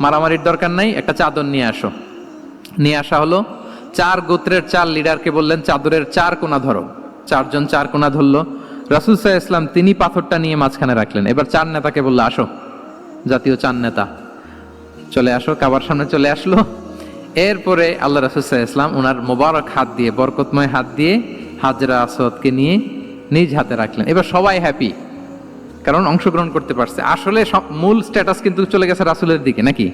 মারামারির দরকার নাই, একটা চাদর নিয়ে আসো। নিয়ে আসা হলো, চার গোত্রের চার লিডারকে বললেন, চাদরের চার কোনা ধরো। চারজন চার কোনা ধরলো। রাসুল সাহা ইসলাম তিনি পাথরটা নিয়ে মাঝখানে রাখলেন। এবার চার নেতাকে বলল, আসো। জাতীয় চার নেতা চলে আসো, কাবার সামনে চলে আসলো। এরপরে আল্লাহ রাসুসাহ ইসলাম ওনার মোবারক হাত দিয়ে, বরকতময় হাত দিয়ে হাজরা আসাদকে নিয়ে নিজ হাতে রাখলেন। এবার সবাই হ্যাপি কারণ অংশগ্রহণ করতে পারছে। আসলে সব- মূল স্ট্যাটাস কিন্তু চলে গেছে রাসুলের দিকে, নাকি?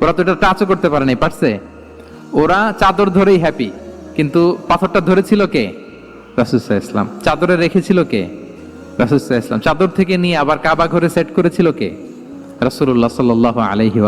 ওরা তো এটা টাচও করতে পারেনি পারছে? ওরা চাদর ধরেই হ্যাপি কিন্তু পাথরটা ধরেছিল কে? রাসুসাহ ইসলাম চাদরে রেখেছিল কে? রাসুসাহ ইসলাম চাদর থেকে নিয়ে আবার কাবা ঘরে সেট করেছিল কে? রাসুল্লাহ সাল আলহি